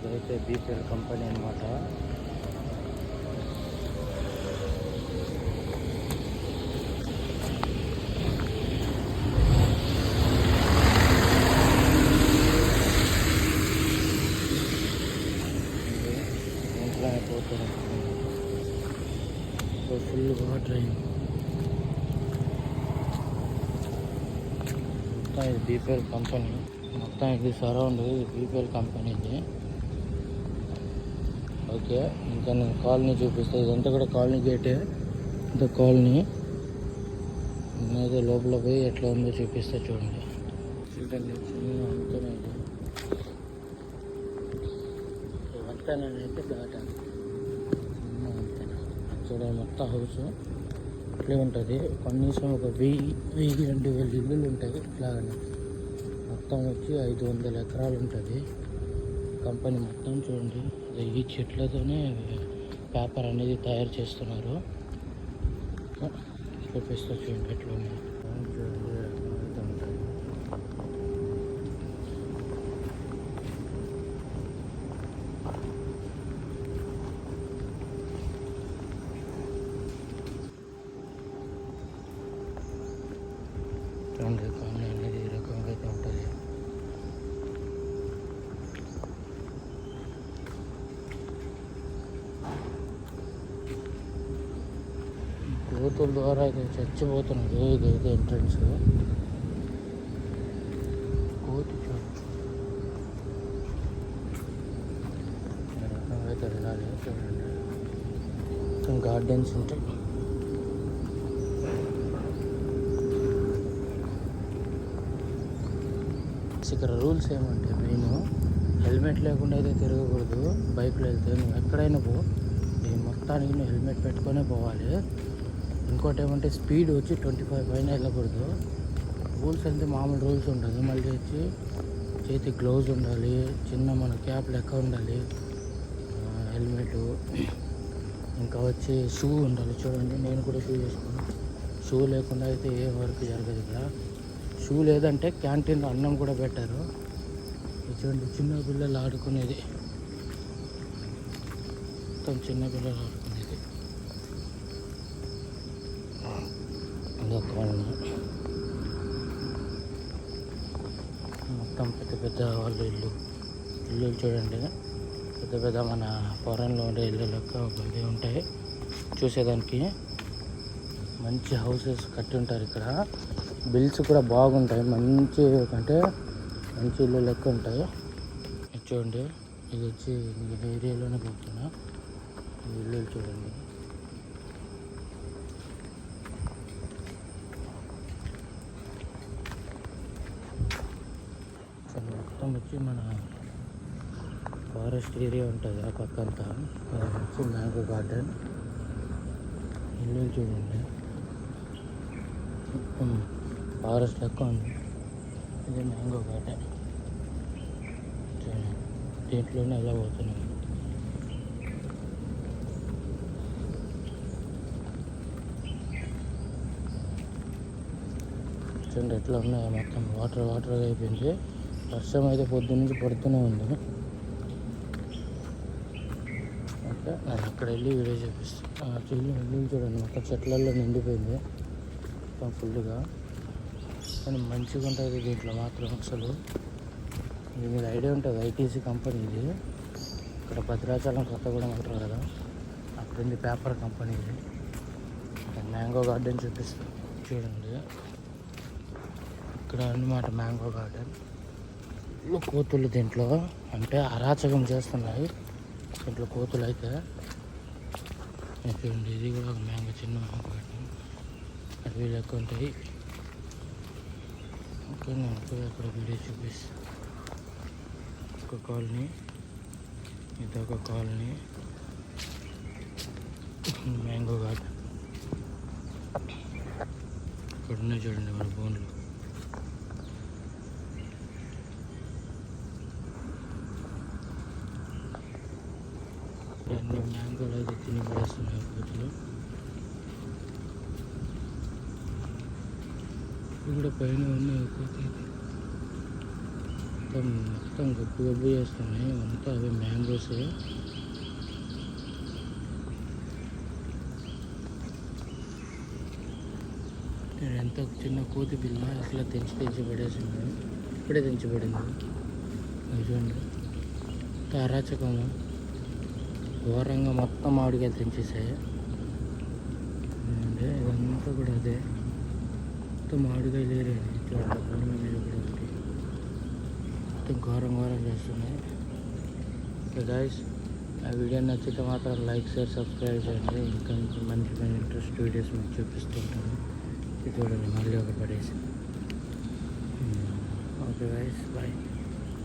ఇదైతే BPL company అనమాట ఇంట్లోనే పోతున్నాం ఫుల్ వాటర్ అయింది. మొత్తం ఇది బీపీఎల్ కంపెనీ. మొత్తం ఇది సరౌండ్ ఇది బీపీఎల్ కంపెనీ ఇది ఓకే ఇంకా నేను కాలనీ చూపిస్తాను ఇదంతా కూడా కాలనీ గేటే ఇంత కాలనీ. నేనైతే లోపల పోయి ఎట్లా ఉందో చూపిస్తా చూడండి. చూడండి. దాటాను చూడండి మొత్తం హౌస్. ఇట్లే ఉంటుంది. కనీసం ఒక వెయ్యి వెయ్యి రెండు వేల ఇల్లులు ఉంటాయి. ఇట్లాగనే. మొత్తం వచ్చి ఐదు వందల ఎకరాలు ఉంటుంది. కంపెనీ మొత్తం చూడండి. ఈ చెట్లతోనే పేపర్ అనేది తయారు చేస్తున్నారు. చూపిస్తా చూడండి ఎట్లా బూతుల ద్వారా అయితే చచ్చిపోతున్నది ఇదైతే ఎంట్రన్స్ కోతి చూడండి అయితే వెళ్ళాలి చూడండి గార్డెన్స్ ఉంటాయి ఇక్కడ రూల్స్ ఏమంటే మెయిన్ హెల్మెట్ లేకుండా అయితే తిరగకూడదు. బైక్లో వెళ్తే నువ్వు ఎక్కడైనా పో. నేను మొత్తానికి నువ్వు హెల్మెట్ పెట్టుకొనే పోవాలి. ఇంకోటి ఏమంటే స్పీడ్ వచ్చి ట్వంటీ ఫైవ్ పైన వెళ్ళకూడదు. రూల్స్ అంటే మామూలు రూల్స్ ఉండదు మళ్ళీ వచ్చి చేతి గ్లౌజ్ ఉండాలి. చిన్న మన క్యాప్ లెక్క ఉండాలి. హెల్మెట్. ఇంకా వచ్చి షూ ఉండాలి. చూడండి నేను కూడా షూ వేసుకున్నాను షూ లేకుండా అయితే ఏ వర్క్ జరగదు ఇక్కడ. షూ లేదంటే క్యాంటీన్లో అన్నం కూడా పెట్టారు. చూడండి చిన్న పిల్లలు ఆడుకునేది. మొత్తం చిన్న పిల్లలు ఆడుకునేది. ఇదొక మొత్తం పెద్ద పెద్ద వాళ్ళు ఇల్లు ఇల్లు చూడండి. పెద్ద పెద్ద మన ఫారెన్లో ఉండే ఇల్లు లెక్క ఉంటాయి. చూసేదానికి మంచి హౌసెస్ కట్టి ఉంటారు ఇక్కడ. బిల్స్ కూడా బాగుంటాయి. మంచి అంటే మంచి ఇల్లు లెక్క ఉంటాయి. చూడండి. ఇది వచ్చి ఏరియాలోనే పోతున్నా. ఇల్లు చూడండి చూడండి, మొత్తం వచ్చి మన ఫారెస్ట్ ఏరియా ఉంటుంది ఆ పక్క అంతా. వచ్చి మ్యాంగో గార్డెన్. ఇల్లు చూడండి. మొత్తం ఫారెస్ట్ లెక్క ఉంది. ఇది మ్యాంగో గార్డెన్. చూడండి. దీంట్లోనే ఎలా పోతున్నాం చూడండి ఎట్లా ఉన్నాయో మొత్తం. వాటర్ వాటర్గా అయిపోయింది. వర్షం అయితే పొద్దు నుంచి పడుతూనే ఉంది. ఓకే నేను అక్కడ వెళ్ళి వీడియో చూపిస్తాను చెల్లి ఇల్లు చూడండి మొత్తం చెట్లలో నిండిపోయింది. మొత్తం ఫుల్గా కానీ మంచిగా ఉంటుంది దీంట్లో మాత్రం అసలు. ఇది మీరు ఐడియా ఉంటుంది ఐటీసీ కంపెనీ ఇది. ఇక్కడ భద్రాచలం కొత్తగూడెం అంటారు కదా అక్కడ ఉంది పేపర్ కంపెనీ ఇది. మ్యాంగో గార్డెన్ చూపిస్తాను చూడండి. ఇక్కడ అన్నమాట మ్యాంగో గార్డెన్. కోతులు దీంట్లో. అంటే అరాచకం చేస్తున్నాయి. దీంట్లో కోతులు అయితే. చూడండి ఇది కూడా ఒక మ్యాంగో చిన్న మ్యాంగో గార్డెన్ అడవి లెక్క ఉంటాయి ఓకే నేను పోయి అక్కడ వీడియో చూపిస్తాను ఒక కాలనీ. ఇదొక కాలనీ. మ్యాంగో గార్డెన్ ఇక్కడ ఉన్నాయి చూడండి మన బోన్లు. అన్ని మ్యాంగోలు అయితే తిని పడేస్తున్నాయి కోతులు ఇక్కడ పైన ఉన్నాయి కోతి మొత్తం మొత్తం గబ్బు గబ్బు చేస్తున్నాయి. అంతా అవి మ్యాంగోస్. నేను ఎంత చిన్న కోతి పిల్ల అట్లా తెంచి తెంచి పడేసింది. ఇప్పుడే తెంచి పడింది. చూడండి అరాచకము ఘోరంగా మొత్తం మామిడికాయలు తెంచేసాయి. అంటే ఇదంతా కూడా అదే. మొత్తం మామిడికాయలు ఏరే చూడండి కొండ మీద కూడా ఒకటి మొత్తం ఘోరం ఘోరం చేస్తున్నాయి. ఓకే గాయస్ ఆ వీడియో నచ్చితే మాత్రం లైక్ షేర్ సబ్స్క్రైబ్ చేయండి. ఇంకా ఇంకా మంచి మంచి ఇంట్రెస్ట్ వీడియోస్ మీకు చూపిస్తుంటాను. ఇది చూడండి మళ్ళీ ఒక పడేసి. Okay guys bye